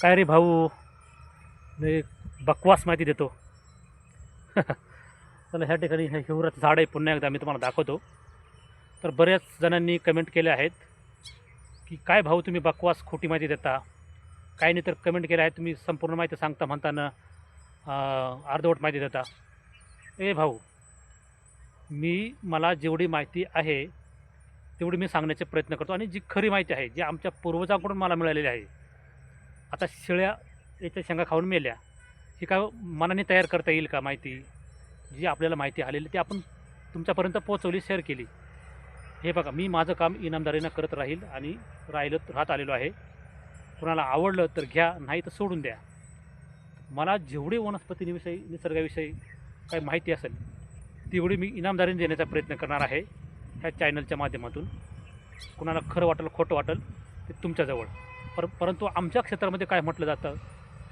काय रे भाऊ? मी बकवास माहिती देतो. चला ह्या ठिकाणी हे हिवराचं झाड आहे. पुन्हा एकदा मी तुम्हाला दाखवतो. तर बऱ्याच जणांनी कमेंट केले आहेत की काय भाऊ तुम्ही बकवास खोटी माहिती देता? काही नाही तर कमेंट केलं आहे तुम्ही संपूर्ण माहिती सांगता म्हणताना अर्धवट माहिती देता. ए भाऊ मी मला जेवढी माहिती आहे तेवढी मी सांगण्याचे प्रयत्न करतो. आणि जी खरी माहिती आहे जी आमच्या पूर्वजांकडून मला मिळालेली आहे आता शेळ्या याच्या शेंगा खाऊन मेल्या. ही काय मनाने तयार करता येईल का माहिती? जी आपल्याला माहिती आलेली ती आपण तुमच्यापर्यंत पोहोचवली शेअर केली. हे बघा मी माझं काम इनामदारीनं करत राहील आणि राहिलं राहत आलेलो आहे. कुणाला आवडलं तर घ्या नाही तर सोडून द्या. मला जेवढी वनस्पतीविषयी निसर्गाविषयी काही माहिती असेल तेवढी मी इनामदारीने देण्याचा प्रयत्न करणार आहे ह्या चॅनलच्या माध्यमातून. कुणाला खरं वाटेल खोटं वाटेल ते तुमच्याजवळ. पर परंतु आमच्या क्षेत्रामध्ये काय म्हटलं जातं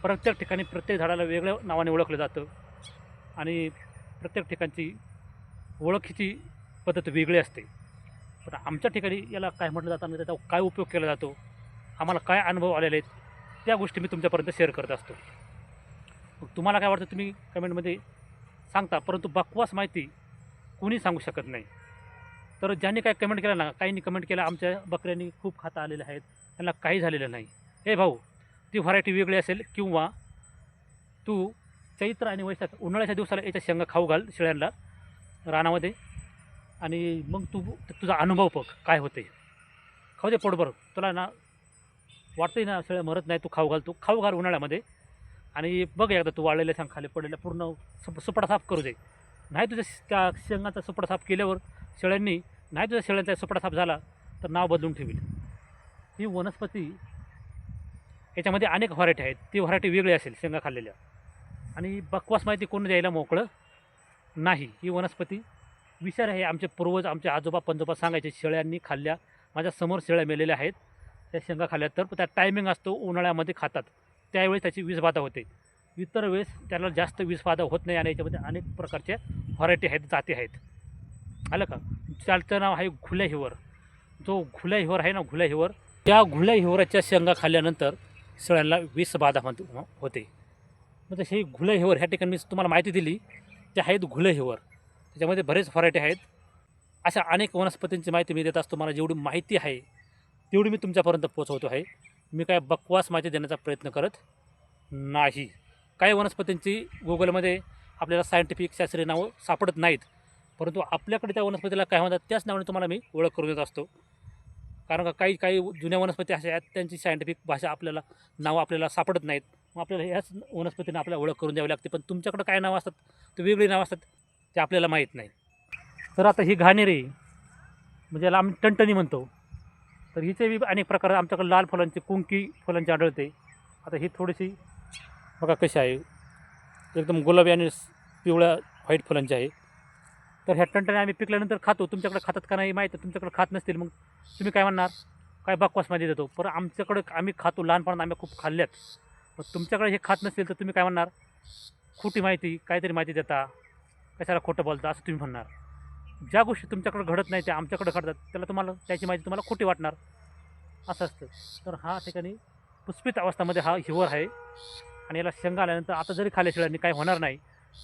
प्रत्येक ठिकाणी प्रत्येक झाडाला वेगळ्या नावाने ओळखलं जातं आणि प्रत्येक ठिकाणची ओळखीची पद्धत वेगळी असते. पण आमच्या ठिकाणी याला काय म्हटलं जातं आणि त्याचा काय उपयोग केला जातो आम्हाला काय अनुभव आलेले आहेत त्या गोष्टी मी तुमच्यापर्यंत शेअर करत असतो. मग तुम्हाला काय वाटतं तुम्ही कमेंटमध्ये सांगता परंतु बकवास माहिती कोणी सांगू शकत नाही. तर ज्यांनी काय कमेंट केलं ना काहींनी कमेंट केलं आमच्या बकऱ्यांनी खूप खाता आलेले आहेत. त्यांना काही झालेलं नाही. हे भाऊ ती व्हरायटी वेगळी असेल किंवा तू चैत्र आणि वैशाख उन्हाळ्याच्या दिवसाला याच्या शेंगा खाऊ घाल शेळ्यांना रानामध्ये आणि मग तू तुझा अनुभव बघ काय होते खाऊ दे पोटभर तुला ना वाटतंय ना शेळ्या मरत नाही तू खाऊ घाल तू खाऊ घाल उन्हाळ्यामध्ये. आणि बघ एकदा तू वाळलेल्या शेंग खाली पडलेल्या पूर्ण सुप सुपडा साफ करू दे. नाही तुझ्या त्या शेंगाचा सुपडा साफ केल्यावर शेळ्यांनी नाही तुझ्या शेळ्यांचा सुपडा साफ झाला तर नाव बदलून ठेवील. ही वनस्पती याच्यामध्ये अनेक व्हरायटी आहेत. ती व्हरायटी वेगळी असेल शेंगा खाल्लेल्या. आणि बकवास माहिती कोण द्यायला मोकळं नाही. ही वनस्पती विचार आहे. आमचे पूर्वज आमचे आजोबा पंजोबा सांगायचे शेळ्यांनी खाल्ल्या माझ्यासमोर शेळ्या मेलेल्या आहेत. त्या शेंगा खाल्ल्या तर त्या टायमिंग असतो उन्हाळ्यामध्ये खातात. त्यावेळेस त्याची विषबाधा होते. इतर वेळेस त्याला जास्त विषबाधा होत नाही आणि याच्यामध्ये अनेक प्रकारच्या व्हरायटी आहेत जाती आहेत. आलं का? त्याचं नाव आहे घुल्या हिवर जो घुल्या हिवर आहे ना घुल्या हिवर त्या घुळ्या हिवराच्या शेंगा खाल्ल्यानंतर शेळ्यांना विषबाधा होत होते. मग तसे घुलं हिवर ह्या ठिकाणी मी तुम्हाला माहिती दिली ते आहेत घुलं हिवर. त्याच्यामध्ये बरेच व्हरायटी आहेत. अशा अनेक वनस्पतींची माहिती मी देत असतो. मला जेवढी माहिती आहे तेवढी मी तुमच्यापर्यंत पोचवतो आहे. मी काय बकवास माहिती देण्याचा प्रयत्न करत नाही. काही वनस्पतींची गुगलमध्ये आपल्याला सायंटिफिक शास्त्रीय नावं सापडत नाहीत. परंतु आपल्याकडे त्या वनस्पतीला काय म्हणतात त्याच नावाने तुम्हाला मी ओळख करून देत असतो. कारण का काही काही जुन्या वनस्पती अशा आहेत त्यांची सायंटिफिक भाषा आपल्याला नावं आपल्याला सापडत नाहीत. मग आपल्याला ह्याच वनस्पतींना आपल्याला ओळख करून द्यावी लागते. पण तुमच्याकडं काय नावं असतात? ते वेगळी नावं असतात ते आपल्याला माहीत नाही. तर आता ही घाणेरी म्हणजे याला आम्ही टणटणी म्हणतो. तर हिचे बी अनेक प्रकार आमच्याकडे लाल फुलांची कुंकी फुलांची आढळते. आता ही थोडीशी बघा कशी आहे. एकदम गुलाबी आणि पिवळ्या व्हाईट फुलांची आहे. तर ह्या टणटणे आम्ही पिकल्यानंतर खातो. तुमच्याकडे खातात का नाही माहीत आहे. तुमच्याकडे खात नसतील मग तुम्ही काय म्हणणार? काय बकवासमध्ये देतो. पर आमच्याकडं आम्ही खातो. लहानपणात आम्ही खूप खाल्ल्यात. पण तुमच्याकडे हे खात नसतील तर तुम्ही काय म्हणणार? खोटी माहिती काहीतरी माहिती देता. कशाला खोटं बोलता असं तुम्ही म्हणणार. ज्या गोष्टी तुमच्याकडे घडत नाही त्या आमच्याकडे घडतात. त्याला तुम्हाला त्याची माहिती तुम्हाला खोटी वाटणार. असं असतं. तर हा ठिकाणी पुष्पित अवस्थामध्ये हा हिवर आहे. आणि याला शेंगा आल्यानंतर आता जरी खाल्ल्या काय होणार नाही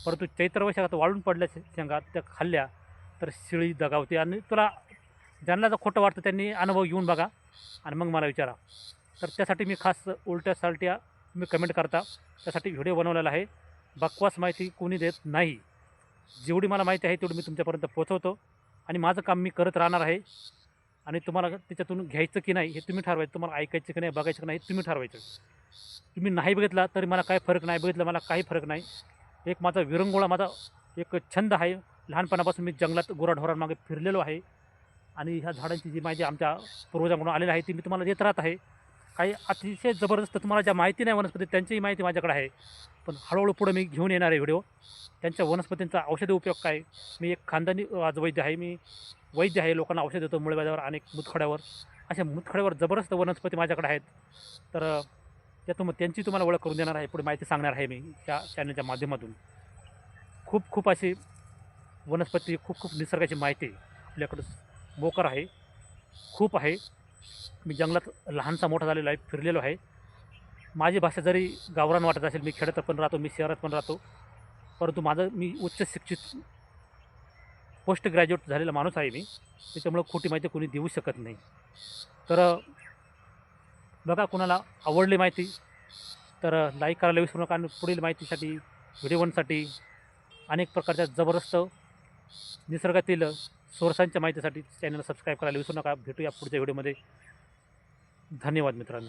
परंतु चैत्र वैशाखात वाळून पडल्या शेंगा त्या खाल्ल्या. तर शिळी दगावते आणि तुला ज्यांना जर खोटं वाटतं त्यांनी अनुभव घेऊन बघा आणि मग मला विचारा. तर त्यासाठी मी खास उलट्या सालट्या तुम्ही कमेंट करता. त्यासाठी व्हिडिओ बनवलेला आहे. बकवास माहिती कोणी देत नाही. जेवढी मला माहिती आहे तेवढी मी तुमच्यापर्यंत पोहोचवतो. आणि माझं काम मी करत राहणार आहे. आणि तुम्हाला त्याच्यातून घ्यायचं की नाही हे तुम्ही ठरवायचं. तुम्हाला ऐकायचं की नाही बघायचं की नाही तुम्ही ठरवायचं. तुम्ही नाही बघितला तरी मला काय फरक नाही. बघितलं मला काही फरक नाही. एक माझा विरंगुळा माझा एक छंद आहे. लहानपणापासून मी जंगलात गुराढोरांमागे फिरलेलो आहे. आणि ह्या झाडांची जी माहिती आमच्या पूर्वजांकडून आलेली आहे ती मी तुम्हाला देत राहत आहे. काही अतिशय जबरदस्त तुम्हाला ज्या माहिती नाही वनस्पती त्यांचीही माहिती माझ्याकडे आहे. पण हळूहळू पुढे मी घेऊन येणार आहे व्हिडिओ. त्यांच्या वनस्पतींचा औषधी उपयोग काय? मी एक खानदानी आज वैद्य आहे. मी वैद्य आहे. लोकांना औषध देतो मुळव्याधावर अनेक मुतखड्यावर. अशा मुतखड्यावर जबरदस्त वनस्पती माझ्याकडे आहेत. तर त्या त्यातून मग त्यांची तुम्हाला ओळख करून देणार आहे. पुढे माहिती सांगणार आहे मी त्या चॅनलच्या माध्यमातून. खूप खूप अशी वनस्पती खूप खूप निसर्गाची माहिती आपल्याकडं मोकर आहे. खूप आहे. मी जंगलात लहानसा मोठा झालेला आहे फिरलेलो आहे. माझी भाषा जरी गावरान वाटत असेल मी खेड्यात पण राहतो मी शहरात पण राहतो. परंतु माझं मी उच्च शिक्षित पोस्ट ग्रॅज्युएट झालेला माणूस आहे मी. त्याच्यामुळं खोटी माहिती कोणी देऊ शकत नाही. तर बघा कोणाला आवडली माहिती. तर लाईक करायला विसरू नका आणि पुढील माहितीसाठी व्हिडिओनसाठी अनेक प्रकारच्या जबरदस्त निसर्गातील सोर्सांच्या माहितीसाठी चॅनल सबस्क्राईब करायला विसरू नका. भेटूया पुढच्या व्हिडिओमध्ये धन्यवाद मित्रांनो.